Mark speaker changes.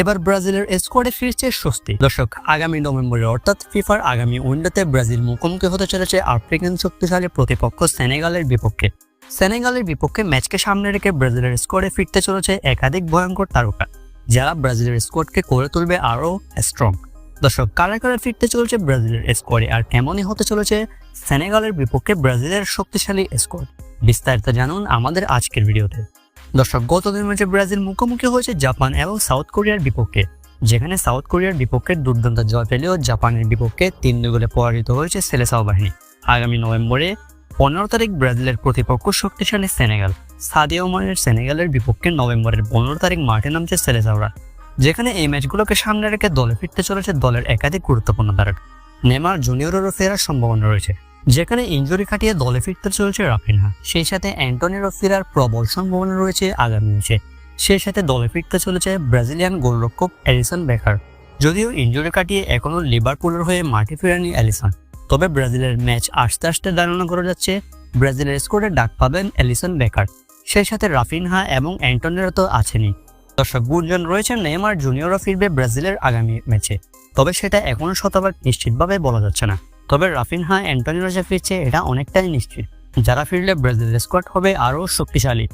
Speaker 1: এবার ব্রাজিলের স্কোয়াডে ফিরছে স্বস্তি। দর্শক, আগামী নভেম্বরে, অর্থাৎ ফিফার আগামী উইন্ডোতে ব্রাজিল মুখোমুখি হতে চলেছে আফ্রিকান শক্তিশালী প্রতিপক্ষ সেনেগালের বিপক্ষে। সেনেগালের বিপক্ষে ম্যাচকে সামনে রেখে ব্রাজিলের স্কোয়াডে ফিরতে চলেছে একাধিক ভয়ঙ্কর তারকা, যারা ব্রাজিলের স্কোয়াডকে করে তুলবে আরও স্ট্রং দর্শক, কারা কারা ফিরতে চলেছে ব্রাজিলের স্কোয়াডে আর কেমনই হতে চলেছে সেনেগালের বিপক্ষে ব্রাজিলের শক্তিশালী স্কোয়াড বিস্তারিত জানুন আমাদের আজকের ভিডিওতে। দর্শক, গত দুই ম্যাচে ব্রাজিল মুখোমুখি হয়েছে জাপান এবং সাউথ কোরিয়ার বিপক্ষে, যেখানে সাউথ কোরিয়ার বিপক্ষে দুর্দান্ত জয় পেলেও জাপানের বিপক্ষে তিন দুই গোলে পরাজিত হয়েছে সেলেসাও বাহিনী। আগামী নভেম্বরে পনেরো তারিখ ব্রাজিলের প্রতিপক্ষ শক্তিশালী সেনেগাল সাদিও মানের সেনেগালের বিপক্ষে নভেম্বরের পনেরো তারিখ মাঠে নামছে সেলেসাওরা, যেখানে এই ম্যাচগুলোকে সামনে রেখে দলে ফিরতে চলেছে দলের একাধিক গুরুত্বপূর্ণ তারকা। নেমার জুনিয়রেরও ফেরার সম্ভাবনা রয়েছে। যেখানে ইঞ্জুরি কাটিয়ে দলে ফিরতে চলেছে রাফিনহা। সেই সাথে অ্যান্টনিরও ফেরার প্রবল সম্ভাবনা রয়েছে আগামী ম্যাচে সেই সাথে দলে ফিরতে চলেছে ব্রাজিলিয়ান গোলরক্ষক অ্যালিসন বেকার। যদিও ইঞ্জুরি কাটিয়ে এখনও লিভারপুলের হয়ে মাঠে ফেরেনি অ্যালিসন তবে ব্রাজিলের ম্যাচ আস্তে আস্তে ধারণা করা যাচ্ছে ব্রাজিলের স্কোরে ডাক পাবেন অ্যালিসন বেকার। সেই সাথে রাফিনহা এবং অ্যান্টনিরও তো আছেনই। দর্শক, গুঞ্জন রয়েছে নেইমার জুনিয়রও ফিরবে ব্রাজিলের আগামী ম্যাচে তবে সেটা এখনও শতভাগ নিশ্চিতভাবে বলা যাচ্ছে না। তবে রাফিনহা অ্যান্টনি রোজা ফিরছে, এটা অনেকটাই নিশ্চিত। যারা ফিরলে ব্রাজিলের স্কোয়াড হবে আরও শক্তিশালী।